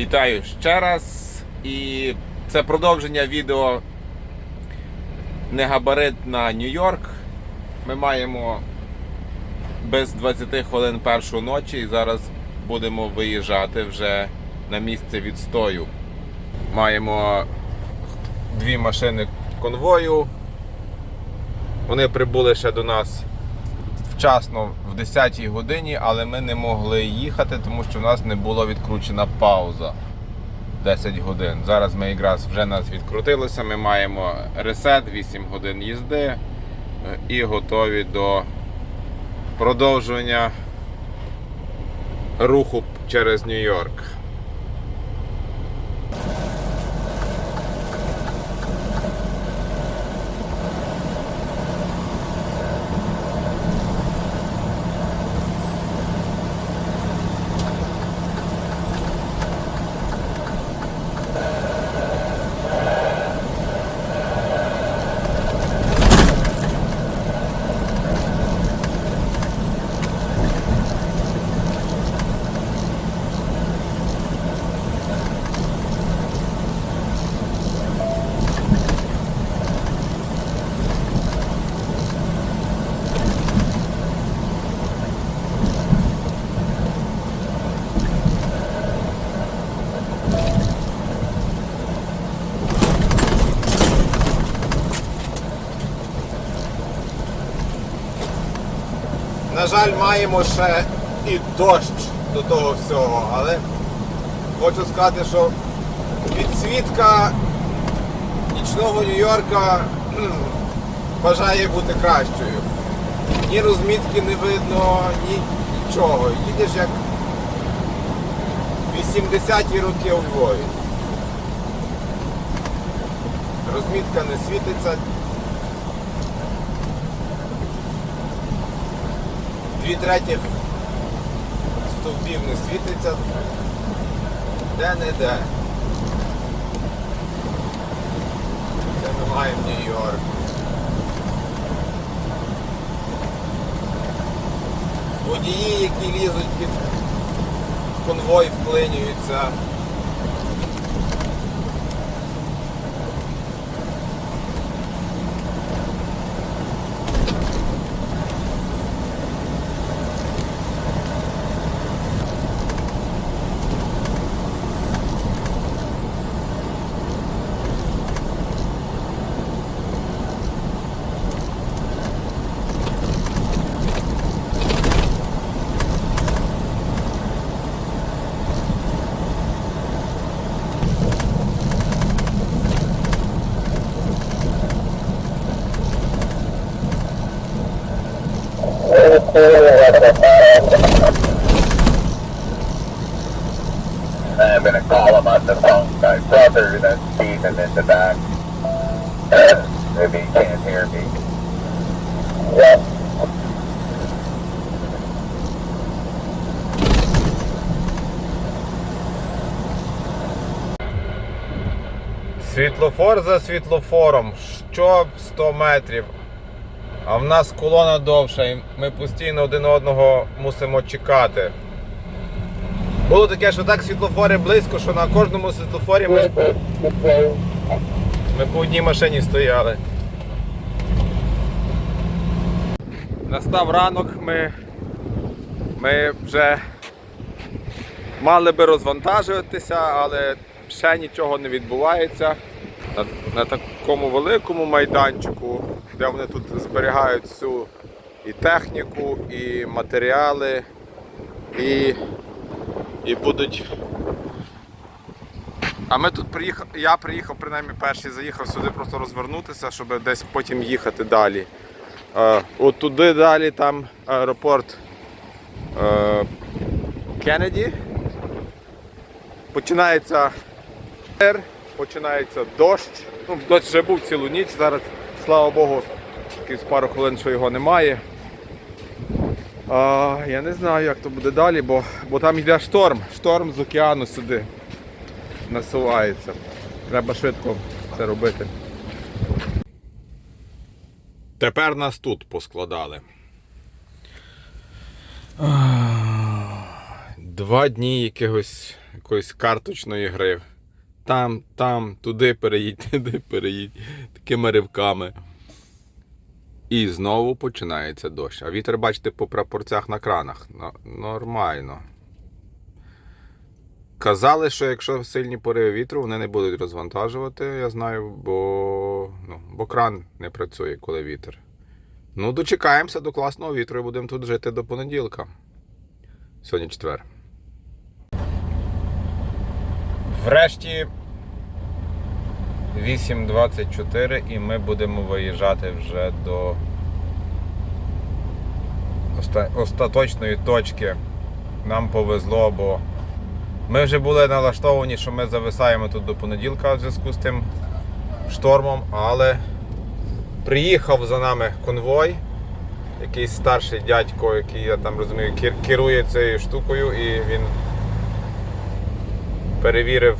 Вітаю ще раз. І це продовження відео негабарит на Нью-Йорк. Ми маємо без 20 хвилин першу ночі і зараз будемо виїжджати вже на місце відстою. Маємо дві машини конвою. Вони прибули ще до нас вчасно в 10-й годині, але ми не могли їхати, тому що в нас не була відкручена пауза 10 годин. Зараз ми якраз вже нас відкрутилося. Ми маємо ресет 8 годин їзди е, і готові до продовження руху через Нью-Йорк. На жаль, маємо ще і дощ до того всього, але хочу сказати, що підсвітка нічного Нью-Йорка бажає бути кращою. Ні розмітки не видно, ні нічого. Їдеш як 80-ті роки у Львові. Розмітка не світиться, Дві третіх стовпів не світиться. Де не де. Це ми маємо Нью-Йорк. Водії, які лізуть під конвой, вклинюються. I'm gonna call him on the phone. My brother that's beaming in the back. Maybe he can't hear me. Yep. Світлофор за світлофором, що 100 метрів. А в нас колона довша, і ми постійно один одного мусимо чекати. Було таке, що так світлофори близько, що на кожному світлофорі ми, ми по одній машині стояли. Настав ранок, ми, ми вже мали би розвантажуватися, але ще нічого не відбувається. На, на такому великому майданчику, де вони тут зберігають всю і техніку, і матеріали, і, і будуть. А ми тут приїхав, я приїхав, принаймні перший заїхав сюди просто розвернутися, щоб десь потім їхати далі. Е, от туди далі там аеропорт е, Кеннеді. Починається починається дощ. Ну, дощ вже був цілу ніч, зараз, слава Богу, якісь пару хвилин, що його немає. А, я не знаю, як то буде далі, бо, бо там йде шторм. Шторм з океану сюди насувається. Треба швидко це робити. Тепер нас тут поскладали. Два дні якихось якоїсь карточної гри. Там, там, туди переїдь, туди переїдь, такими ривками. І знову починається дощ. А вітер, бачите, по прапорцях на кранах. Ну, Нормально. Казали, що якщо сильні пориви вітру, вони не будуть розвантажувати, я знаю, бо, ну, бо кран не працює, коли вітер. Ну, дочекаємося до класного вітру і будемо тут жити до понеділка. Сьогодні четвер. Врешті 8.24 і ми будемо виїжджати вже до остаточної точки. Нам повезло, бо ми вже були налаштовані, що ми зависаємо тут до понеділка в зв'язку з тим штормом, але приїхав за нами конвой. Якийсь старший дядько, який, я там розумію, керує цією штукою, і він перевірив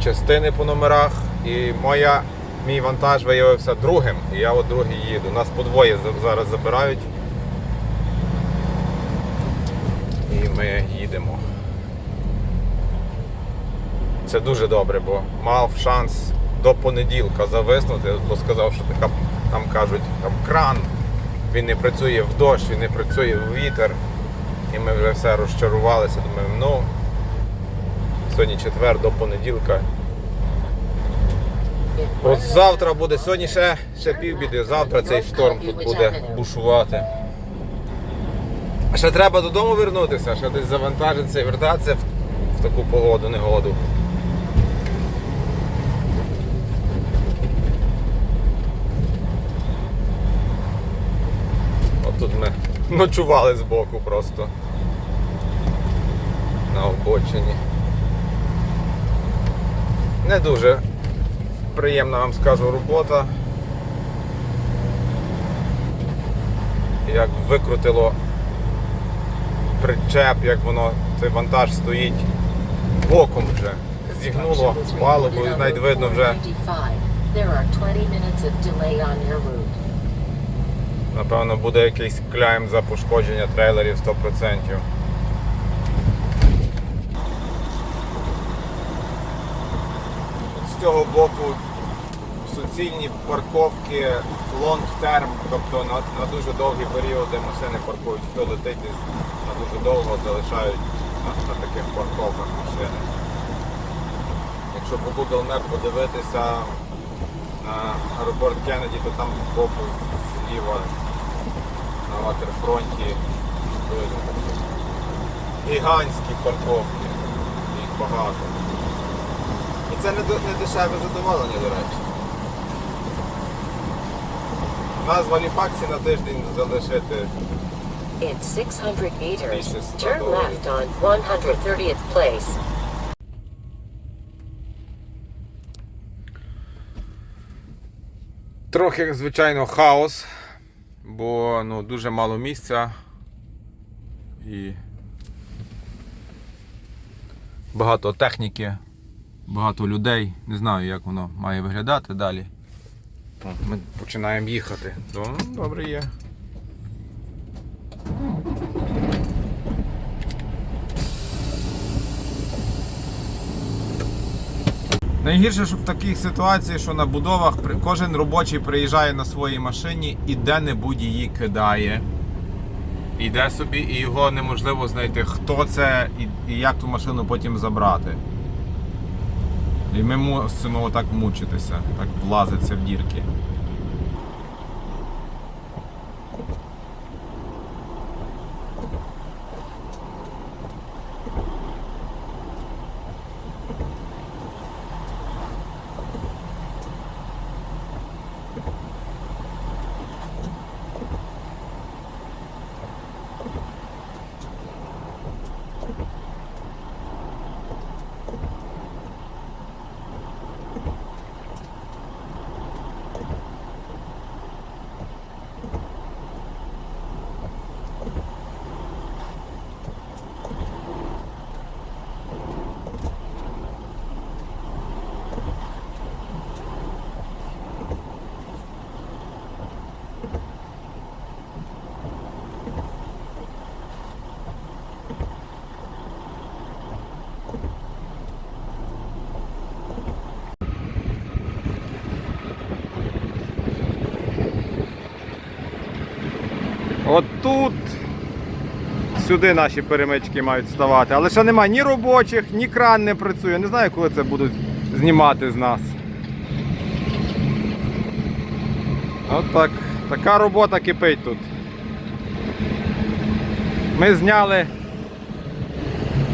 частини по номерах. І моя, мій вантаж виявився другим, і я от другий їду. Нас по двоє зараз забирають. І ми їдемо. Це дуже добре, бо мав шанс до понеділка зависнути, бо сказав, що така, там кажуть, там кран, він не працює в дощ, він не працює в вітер. І ми вже все розчарувалися. Думаємо, ну сьогодні четвер до понеділка. От завтра буде, сьогодні ще, ще півбіди, завтра цей шторм тут буде бушувати. Ще треба додому вернутися, ще десь завантажитися і вертатися в, в таку погоду, негоду. От тут ми ночували збоку просто. На обочині. Не дуже приємна вам скажу робота. Як викрутило причеп, як воно цей вантаж стоїть боком вже. Зігнуло палубу, і навіть видно вже, There are 20 minutes of delay on your route. напевно, буде якийсь кляйм за пошкодження трейлерів 100%. З цього боку суцільні парковки long term, тобто на, на дуже довгі періоди машини паркують, хто летить на дуже довго залишають на, на таких парковках машини. Якщо по Google Map подивитися на аеропорт Кеннеді, то там боку зліва на ватерфронті. Гігантські парковки, їх багато. Це не, не дешеве задоволення, до речі. Нас в Галіфаксі на тиждень залишити. In 600 meters, turn left on 130th place. Трохи, звичайно, хаос, бо ну, дуже мало місця. І багато техніки, багато людей. Не знаю, як воно має виглядати далі. Ми починаємо їхати. То, ну, добре є. Найгірше, що в таких ситуаціях, що на будовах кожен робочий приїжджає на своїй машині і де-небудь її кидає. Іде собі, і його неможливо знайти, хто це і, і як ту машину потім забрати. І ми мусимо отак мучитися, так влазиться в дірки. Сюди наші перемички мають ставати. Але ще немає ні робочих, ні кран не працює. Не знаю, коли це будуть знімати з нас. От так. Така робота кипить тут. Ми зняли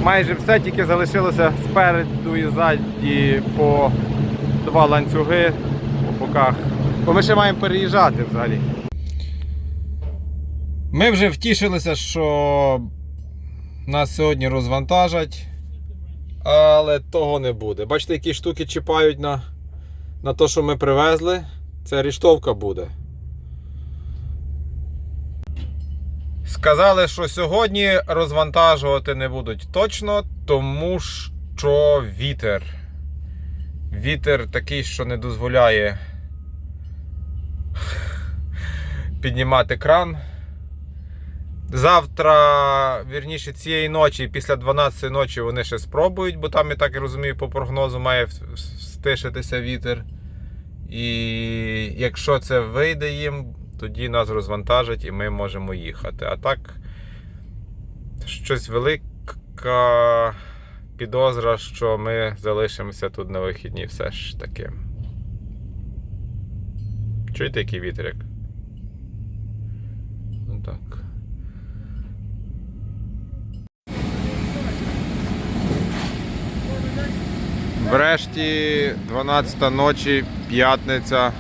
майже все, тільки залишилося спереду і ззаді по два ланцюги по боках. Бо ми ще маємо переїжджати взагалі. Ми вже втішилися, що нас сьогодні розвантажать, але того не буде. Бачите, які штуки чіпають на, на те, що ми привезли. Це ріштовка буде. Сказали, що сьогодні розвантажувати не будуть точно, тому що вітер. Вітер такий, що не дозволяє піднімати кран. Завтра, вірніше, цієї ночі, після 12 ночі вони ще спробують, бо там, я так і розумію, по прогнозу має стишитися вітер. І якщо це вийде їм, тоді нас розвантажать і ми можемо їхати. А так, щось велика підозра, що ми залишимося тут на вихідні все ж таки. Чуєте, який вітряк? Ну так. Врешті 12 ночі, п'ятниця.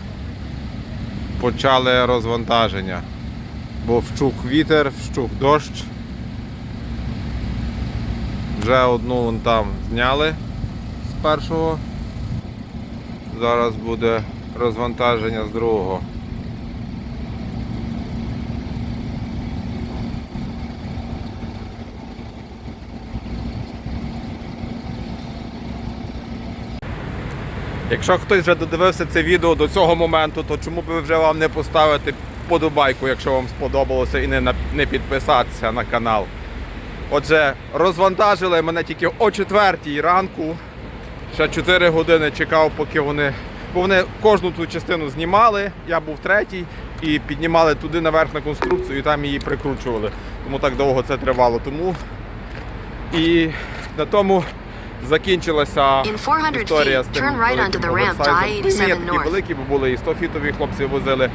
Почали розвантаження. Бо вчух вітер, вщух дощ. Вже одну вон там зняли з першого. Зараз буде розвантаження з другого. Якщо хтось вже додивився це відео до цього моменту, то чому б вже вам не поставити подобайку, якщо вам сподобалося, і не, не підписатися на канал. Отже, розвантажили мене тільки о 4 ранку. Ще 4 години чекав, поки вони. Бо вони кожну ту частину знімали, я був третій, і піднімали туди наверх на конструкцію, і там її прикручували. Тому так довго це тривало. Тому і на тому закінчилася історія з тим великим onto the ramp to оверсайзом. Ну, I-87 Ні, такі North. великі, бо були і 100 фітові хлопці возили.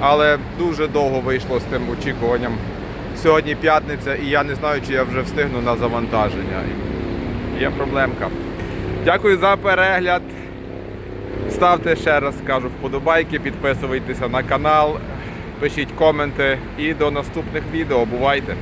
Але дуже довго вийшло з тим очікуванням. Сьогодні п'ятниця, і я не знаю, чи я вже встигну на завантаження. Є проблемка. Дякую за перегляд. Ставте ще раз скажу вподобайки, підписуйтеся на канал, пишіть коменти і до наступних відео. Бувайте!